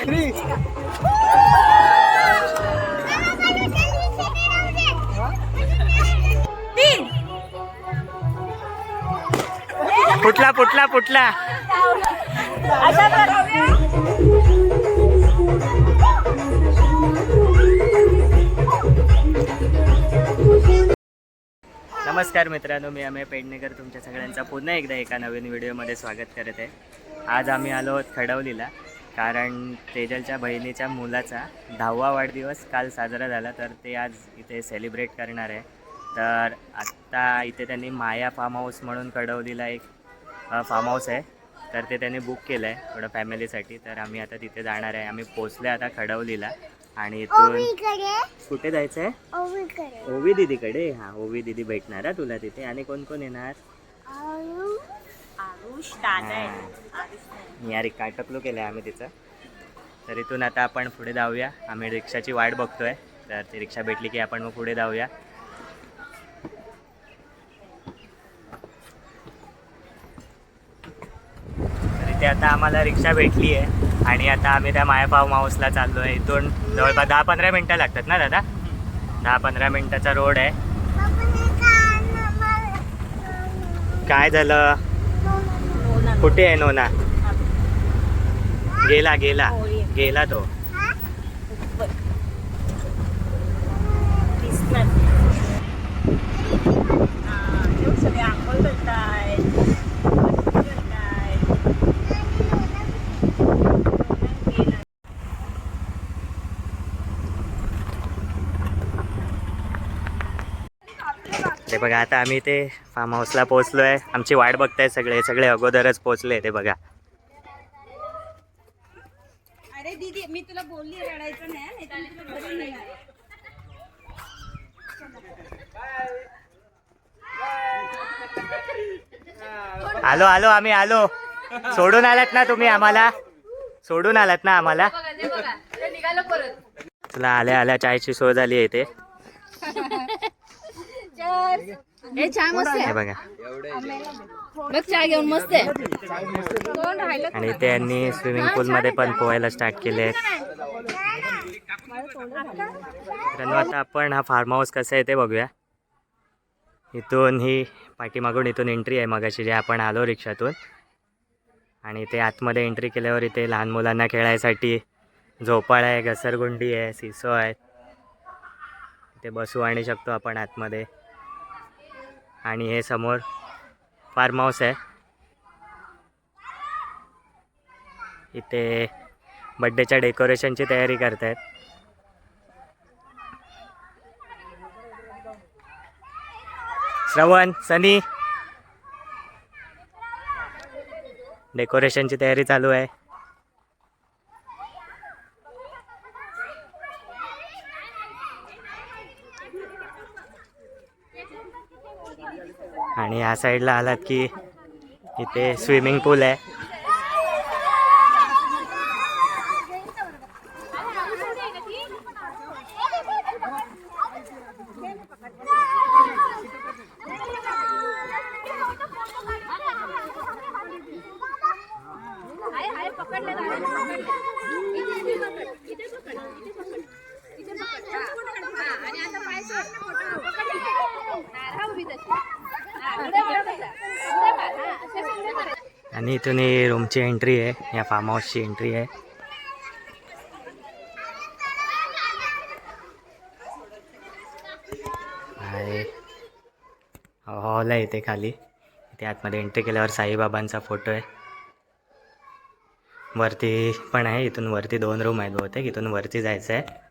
फुटला फुटला फुटला. अशा प्रकारे. नमस्कार मित्रांनो मी अमेय पेडणेकर. तुमच्या सगळ्यांचा पुन्हा एकदा एका नवीन व्हिडिओमध्ये स्वागत करत. आहे आज आम्ही आलो खडवलीला. कारण तेजलच्या बहिणीच्या मुलाचा दहावा वाढदिवस काल साजरा झाला तर ते आज इथे सेलिब्रेट करणार आहे. तर आत्ता इथे त्यांनी माया फार्म हाऊस म्हणून कडवलीला एक फार्म हाऊस आहे. तर ते त्यांनी बुक केलं आहे थोडं फॅमिलीसाठी तर आम्ही आता तिथे जाणार आहे. आम्ही पोचलो आता खडवलीला आणि इथून कुठे जायचं आहे ओवी दीदीकडे. हा ओवी दीदी भेटणार तुला तिथे. आणि कोण कोण येणार? दादा आहे. मी या काटकलो केलं आहे आम्ही तिचं. तर इथून आता आपण पुढे जाऊया. आम्ही रिक्षाची वाट बघतोय. तर ती रिक्षा भेटली की आपण मग पुढे जाऊया. तर इथे आता आम्हाला रिक्षा भेटली आहे आणि आता आम्ही त्या माया फार्म हाऊसला चाललो आहे इथून जवळपास दहा पंधरा मिनटं लागतात ना दादा? दहा पंधरा मिनटाचा रोड आहे. काय? झालं? कुठे आहे नोना? गेला गेला. गेला तो दिसणार. हा, तेव्हा सगळे आंघोळ करतायत. मस्ती करतायत. गेला. ते बघा आता आम्ही ते फार्म हाऊसला पोहोचलो आहे आमची वाट बघताय सगळे. सगळे अगोदरच पोहोचले ते बघा. अरे दीदी मी तुला बोलली रडायचं नाही. आलो आलो आम्ही आलो. सोडून आलात ना तुम्ही आम्हाला? सोडून आलात ना आम्हाला? तुला आल्या आल्या चायची सोय झाली आहे इथे. हे छान मस्त आहे. बघा. बघ चहा घेऊन मस्त आहे. आणि त्यांनी स्विमिंग पूलमध्ये पण पोहायला स्टार्ट केले मित्रांनो आता आपण हा फार्म हाऊस कसं आहे ते बघूया. इथून ही पाठीमागून इथून एंट्री आहे मगाशी जे आपण आलो रिक्षातून. आणि ते आतमध्ये एंट्री केल्यावर इथे लहान मुलांना खेळायसाठी झोपाळ आहे घसरगुंडी आहे सिसो आहे. इथे बसू आणि शकतो आपण आतमध्ये. आणि हे समोर फार्म हाऊस आहे. इथे बड्डेच्या डेकोरेशनची तयारी करत आहेत श्रवण सनी. डेकोरेशनची तयारी चालू आहे. आणि या साईडला आलात की इथे स्विमिंग पूल आहे. आणि इथून ही रूमची एंट्री आहे. या फार्म हाऊसची एंट्री आहे. आहे हॉल आहे इथे खाली. इथे आतमध्ये एंट्री केल्यावर साईबाबांचा फोटो आहे. वरती पण आहे. इथून वरती दोन रूम आहेत बहुतेक. इथून वरती जायचं आहे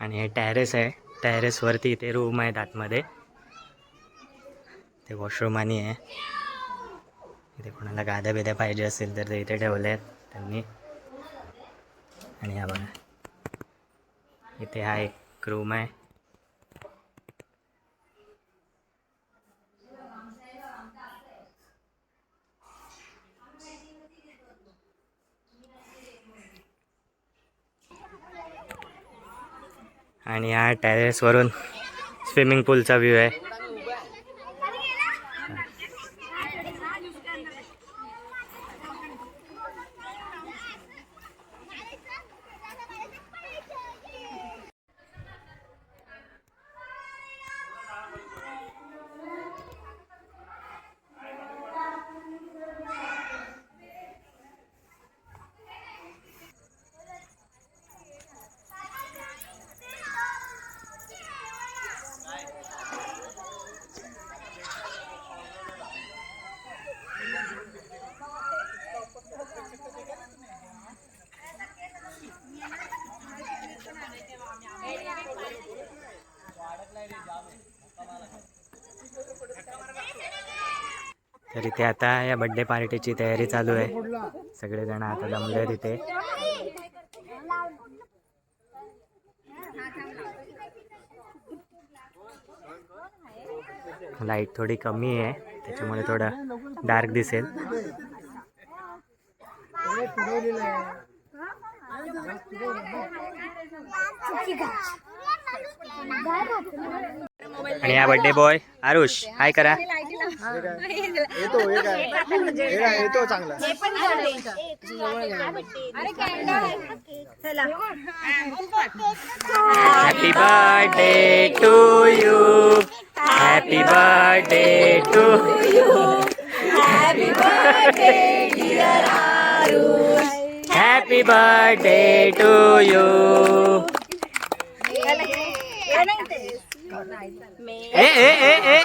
आणि हे टॅरेस आहे. टॅरेसवरती इथे रूम आहेत आतमध्ये ते वॉशरूम आणि आहे इथे कोणाला गाद्या बिद्या पाहिजे असेल तर ते इथे ठेवले आहेत त्यांनी. आणि हा बघा. इथे हा एक रूम आहे. आणि हा टेरेसवरून स्विमिंग पूलचा व्ह्यू आहे. तर इथे आता या बड्डे पार्टीची तयारी चालू आहे. सगळेजण आता जमले तिथे लाइट थोडी कमी आहे. त्याच्यामुळे थोडं डार्क दिसेल. आणि हा बड्डे बॉय आरुष. हाय करा. Happy birthday to you happy birthday to happy birthday to you ए ए ए ए.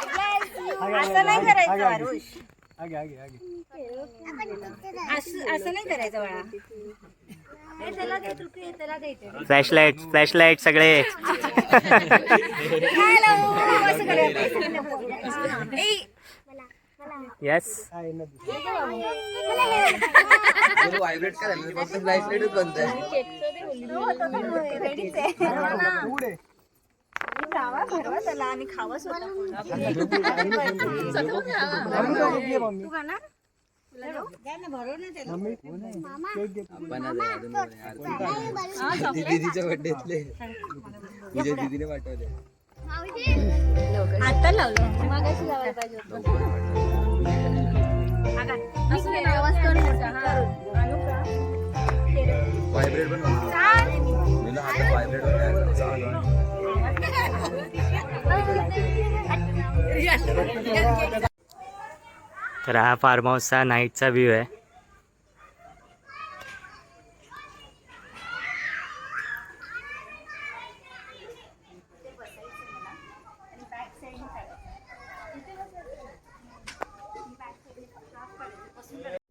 असं नाही करायचं आरुष. असं असं नाही करायचं बाळा. हे सगळे येस व्हायब्रेट करायला फक्त ब्राईटलाईटच बंद आहे. खावा भरवा त्याला आणि तू खाणार? दीदीच्या बर्थडेतले तुझ्या दीदीने पाठवले आता लावलं. मागाशी लावायला पाहिजे होतं. हा. व्हायब्रेट पण तर हा फार्म हाऊसचा नाईटचा व्ह्यू आहे.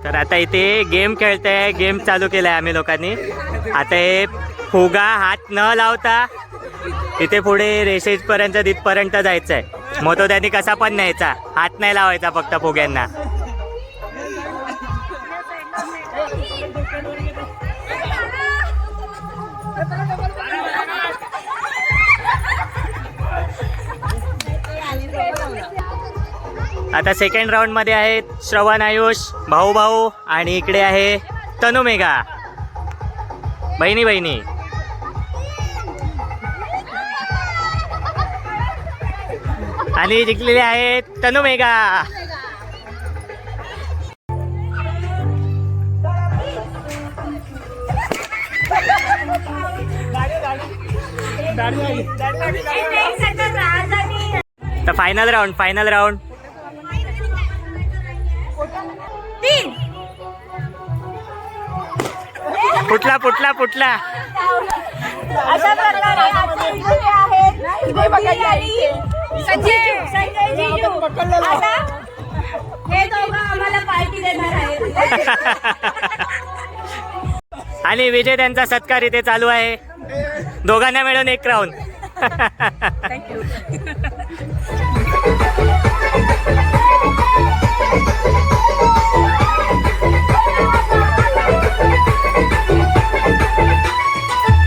तर आता इथे गेम खेळते गेम चालू केलाय आम्ही लोकांनी. आता हे फुगा हात न लावता इथे पुढे रेषेपर्यंत तिथपर्यंत जायचं आहे मग तो त्यांनी कसा पण न्यायचा. हात नाही लावायचा फक्त फुग्यांना. आता सेकंड राऊंडमध्ये आहेत श्रवण आयुष भाऊ भाऊ आणि इकडे आहे तनु मेघा बहिणी बहिणी. आणि जिंकलेले आहेत तनु मेघा तर फायनल राऊंड फायनल राऊंड फुटला फुटला फुटला. अशा प्रकारे संजय. आता हे दोघं आम्हाला पार्टी देणार आहेत. आणि विजेत्यांचा सत्कार इथे चालू आहे. दोघांना मिळून एक round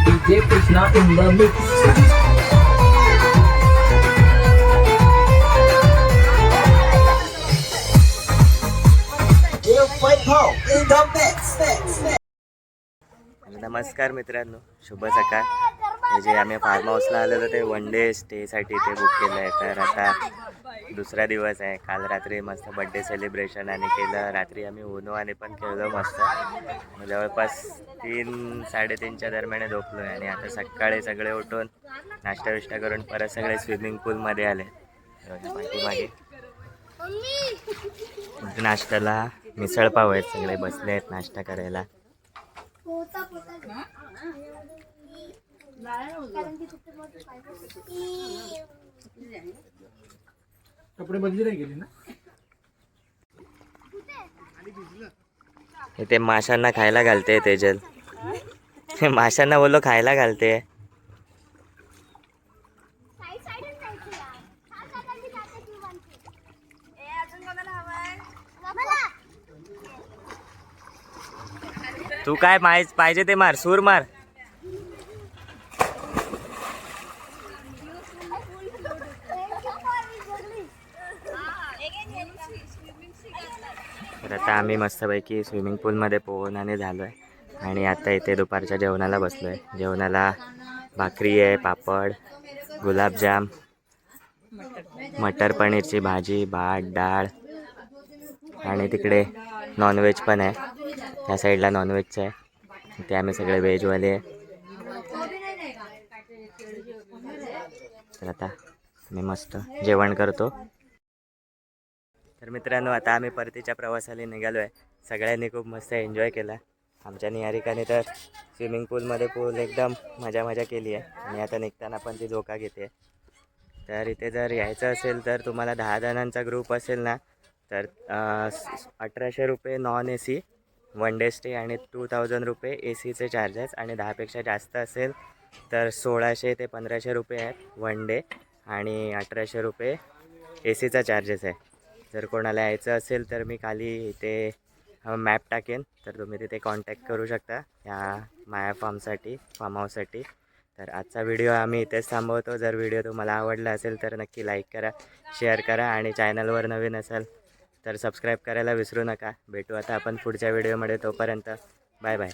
DJ Krishna in the mix नमस्कार मित्रांनो शुभ सकाळ. हे जे आम्ही फार्म हाऊसला आलेलो ते वन डे स्टेसाठी ते बुक केलं आहे. तर आता दुसरा दिवस आहे. काल रात्री मस्त बड्डे सेलिब्रेशन आणि केलं. रात्री आम्ही उनो आणि पण खेळलो मस्त. जवळपास तीन साडेतीनच्या दरम्यान झोपलो आहे. आणि आता सकाळी सगळे उठून नाश्ता विष्टा करून परत सगळे स्विमिंग पूलमध्ये आले. मागे पाठीमागे. नाश्त्याला मिसळ पाव आहेत सगळे बसले आहेत नाश्ता करायला. कपडे बदली नाही गेली ना? इथे माशांना खायला घालते तेजल. माशांना बोलो खायला घालते. तू काय माय पाहिजे ते मार सूर मार. तर आता आम्ही मस्तपैकी स्विमिंग पूलमध्ये पोहून आणि झालो आहे आणि आता इथे दुपारच्या जेवणाला बसलो आहे जेवणाला भाकरी आहे पापड गुलाबजाम मटर पनीरची भाजी भात डाळ. आणि तिकडे नॉनव्हेज पण आहे. ह्या साईडला नॉनव्हेजचं आहे. ते आम्ही सगळे व्हेजवाले आहे. तर आता मी मस्त जेवण करतो. तर मित्रांनो आता आम्ही परतीच्या प्रवासाला निघालो आहे सगळ्यांनी खूप मस्त एन्जॉय केला. आमच्या निहारिकाने तर स्विमिंग पूलमध्ये पूल एकदम मजा मजा केली आहे. आणि आता निघताना पण ती झोका घेते. तर इथे जर यायचं असेल तर तुम्हाला दहा जणांचा ग्रुप असेल ना तर अठराशे रुपये non A C one day stay आणि टू थाउजंड रुपये ए सीचे चार्जेस आणि दहापेक्षा जास्त असेल तर सोळाशे ते पंधराशे रुपये आहेत वन डे आणि अठराशे रुपये ए सीचा चार्जेस आहे. जर कोणाला यायचं असेल तर मी खाली इथे मॅप टाकेन. तर तुम्ही तिथे कॉन्टॅक्ट करू शकता ह्या माया फार्मसाठी फार्म हाऊससाठी तर आजचा व्हिडिओ आम्ही इथेच थांबवतो. जर व्हिडिओ तुम्हाला आवडला असेल तर नक्की लाईक करा शेअर करा आणि चॅनलवर नवीन असाल तर सबस्क्राईब करायला विसरू नका. भेटू आता आपण पुढच्या व्हिडिओमध्ये तोपर्यंत बाय बाय